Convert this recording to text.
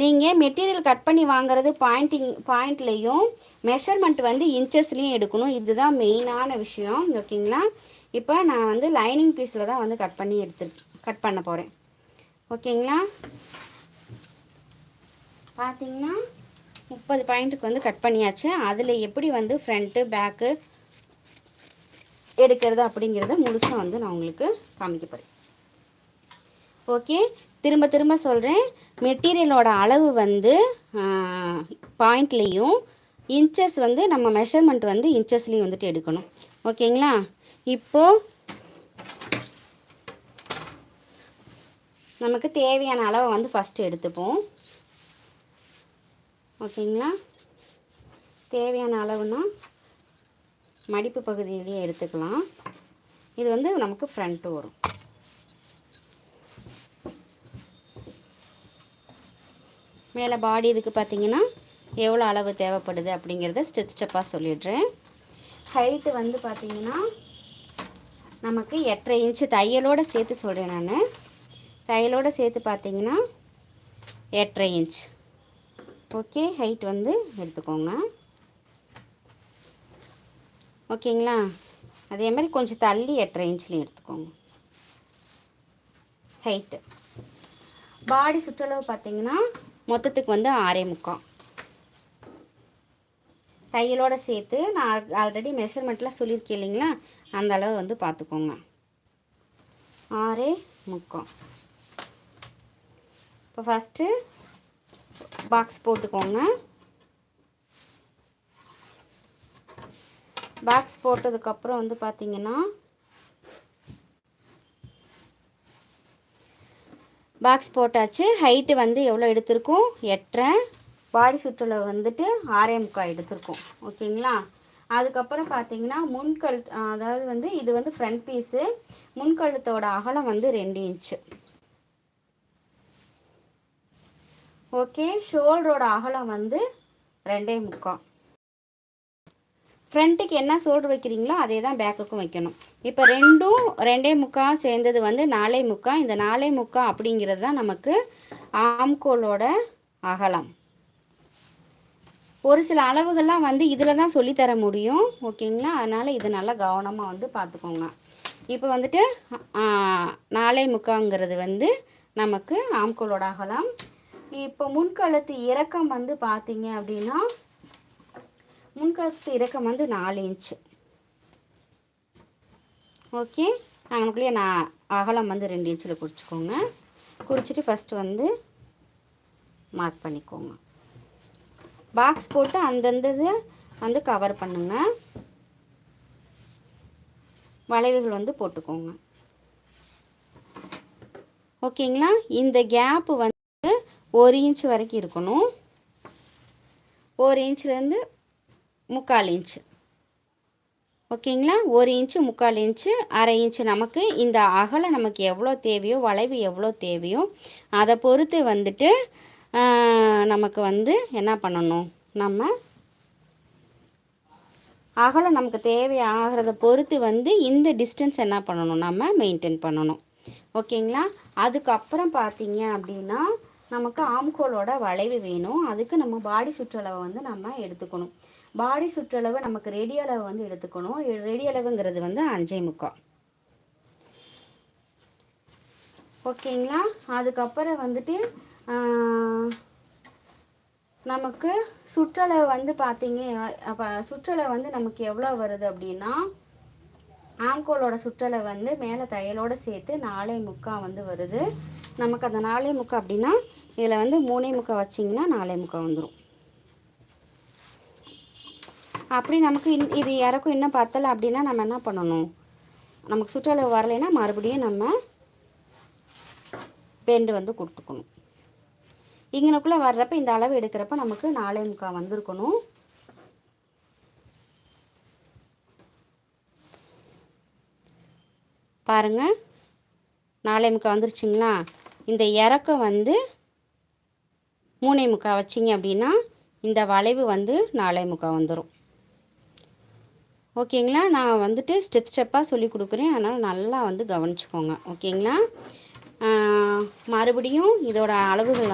நீங்கள் material cut பண்ணி வாங்குறது பாயிண்டிங் பாயிண்ட்லேயும் மெஷர்மெண்ட் வந்து இன்ச்சஸ்லேயும் எடுக்கணும். இதுதான் மெயினான விஷயம். ஓகேங்களா? இப்போ நான் வந்து லைனிங் பீஸில் தான் வந்து கட் பண்ணி எடுத்து கட் பண்ண போகிறேன் ஓகேங்களா? பார்த்தீங்கன்னா முப்பது பாயிண்ட்டுக்கு வந்து கட் பண்ணியாச்சு. அதில் எப்படி வந்து ஃப்ரண்ட்டு பேக்கு எடுக்கிறது அப்படிங்கிறத முழுசாக வந்து நான் உங்களுக்கு காமிக்க போகிறேன் ஓகே? திரும்ப திரும்ப சொல்கிறேன் மெட்டீரியலோட அளவு வந்து பாயிண்ட்லேயும் இன்ச்சஸ் வந்து நம்ம மெஷர்மெண்ட் வந்து இன்ச்சஸ்லேயும் வந்துட்டு எடுக்கணும். ஓகேங்களா? இப்போது நமக்கு தேவையான அளவை வந்து ஃபஸ்ட்டு எடுத்துப்போம். ஓகேங்களா? தேவையான அளவுனா மடிப்பு பகுதியிலேயே எடுத்துக்கலாம். இது வந்து நமக்கு ஃப்ரண்ட்டு வரும். மேலே பாடி இதுக்கு பார்த்தீங்கன்னா எவ்வளோ அளவு தேவைப்படுது அப்படிங்கிறத ஸ்டெப் ஸ்டெப்பாக சொல்லிடுறேன். ஹைட்டு வந்து பார்த்தீங்கன்னா நமக்கு எட்டரை இன்ச்சு தையலோடு சேர்த்து சொல்கிறேன் நான். தையலோடு சேர்த்து பார்த்தீங்கன்னா எட்டரை இன்ச் ஓகே ஹைட் வந்து எடுத்துக்கோங்க. ஓகேங்களா? அதே மாதிரி கொஞ்சம் தள்ளி எட்டரை இன்ச்லேயும் எடுத்துக்கோங்க. ஹைட்டு பாடி சுற்றளவு பார்த்தீங்கன்னா மொத்தத்துக்கு வந்து ஆறே முக்கால். தையலோட சேர்த்து நான் ஆல்ரெடி மெஷர்மெண்ட்லாம் சொல்லியிருக்கேன் இல்லைங்களா? அந்த அளவு வந்து பார்த்துக்கோங்க. ஆறே முக்கால். இப்போ ஃபஸ்ட்டு பாக்ஸ் போட்டுக்கோங்க. பாக்ஸ் போட்டதுக்கப்புறம் வந்து பார்த்தீங்கன்னா பாக்ஸ் போட்டாச்சு. ஹைட்டு வந்து எவ்வளோ எடுத்திருக்கோம்? எட்டரை. பாடி சுற்றுலா வந்துட்டு ஆறே முக்கால் எடுத்திருக்கோம். ஓகேங்களா? அதுக்கப்புறம் பார்த்தீங்கன்னா முன்கழு அதாவது வந்து இது வந்து ஃப்ரண்ட் பீஸு முன்கழுத்தோட அகலம் வந்து ரெண்டு இன்ச்சு ஓகே? ஷோல்டரோட அகலம் வந்து ரெண்டே முக்கால். ஃப்ரண்ட்டுக்கு என்ன ஷோல்டர் வைக்கிறீங்களோ அதே தான் பேக்குக்கும் வைக்கணும். இப்போ ரெண்டும் ரெண்டே முக்கால் சேர்ந்தது வந்து நாலே முக்கால் இந்த நாலே முக்கால் அப்படிங்கிறது தான் நமக்கு ஆம்கோலோட அகலம். ஒரு சில அளவுகள்லாம் வந்து இதில் தான் சொல்லித்தர முடியும். ஓகேங்களா அதனால் இது நல்லா கவனமாக வந்து பார்த்துக்கோங்க. இப்போ வந்துட்டு நாலே முக்காங்கிறது வந்து நமக்கு ஆம்கோலோட அகலம். இப்போ முன்கழுத்து இறக்கம் வந்து பார்த்தீங்க அப்படின்னா முன்கழுத்து இறக்கம் வந்து நாலு இன்ச்சு ஓகே அங்கனுக்குள்ளேயே நான் அகலம் வந்து ரெண்டு இன்ச்சில் குறிச்சிக்கோங்க. குறிச்சிட்டு ஃபஸ்ட்டு வந்து மார்க் பண்ணிக்கோங்க. பாக்ஸ் போட்டு அந்தந்த வந்து கவர் பண்ணுங்க. வளைவுகள் வந்து போட்டுக்கோங்க. ஓகேங்களா இந்த கேப்பு வந்து ஒரு இன்ச் வரைக்கும் இருக்கணும். ஒரு இன்ச்லேருந்து முக்கால் இன்ச்சு ஓகேங்களா? ஒரு இன்ச்சு முக்கால் இன்ச்சு அரை இன்ச்சு நமக்கு இந்த அகலம் நமக்கு எவ்வளோ தேவையோ வளைவு எவ்வளோ தேவையோ அதை பொறுத்து வந்துட்டு நமக்கு வந்து என்ன பண்ணணும்? நம்ம அகலம் நமக்கு தேவையாகிறத பொறுத்து வந்து இந்த டிஸ்டன்ஸ் என்ன பண்ணணும்? நம்ம மெயின்டைன் பண்ணணும். ஓகேங்களா? அதுக்கப்புறம் பார்த்தீங்க அப்படின்னா நமக்கு ஆம்கோலோட வளைவு வேணும். அதுக்கு நம்ம பாடி சுற்றளவை வந்து நம்ம எடுத்துக்கணும். பாடி சுற்றளவு நமக்கு ரெடி அளவு வந்து எடுத்துக்கணும். ரெடி அளவுங்கிறது வந்து அஞ்சே முக்கால். ஓகேங்களா அதுக்கப்புறம் வந்துட்டு நமக்கு சுற்றளவு வந்து பார்த்தீங்க அப்போ சுற்றளவு வந்து நமக்கு எவ்வளோ வருது அப்படின்னா ஆங்கோலோட சுற்றளவு வந்து மேலே தையலோடு சேர்த்து நாலே முக்கால் வந்து வருது. நமக்கு அந்த நாலே முக்கால் அப்படின்னா இதில் வந்து மூணே முக்கால் வச்சிங்கன்னா நாலே முக்கால் வந்துடும் அப்படி நமக்கு இன் இது இறக்கும் இன்னும் பத்தலை அப்படின்னா நம்ம என்ன பண்ணணும்? நமக்கு சுற்றளவு வரலைன்னா மறுபடியும் நம்ம பெண்டு வந்து கொடுத்துக்கணும். இங்கனக்குள்ளே வர்றப்ப இந்த அளவு எடுக்கிறப்ப நமக்கு நாலே முக்கால் வந்திருக்கணும். பாருங்க. நாலே முக்கால் வந்துருச்சுங்களா? இந்த இறக்கம் வந்து மூணே முக்கால் வச்சிங்க அப்படின்னா இந்த வளைவு வந்து நாலே முக்கால் வந்துடும் ஓகேங்களா? நான் வந்துட்டு ஸ்டெப் ஸ்டெப்பாக சொல்லி கொடுக்குறேன். அதனால் நல்லா வந்து கவனிச்சுக்கோங்க. ஓகேங்களா? மறுபடியும் இதோட அளவுகள்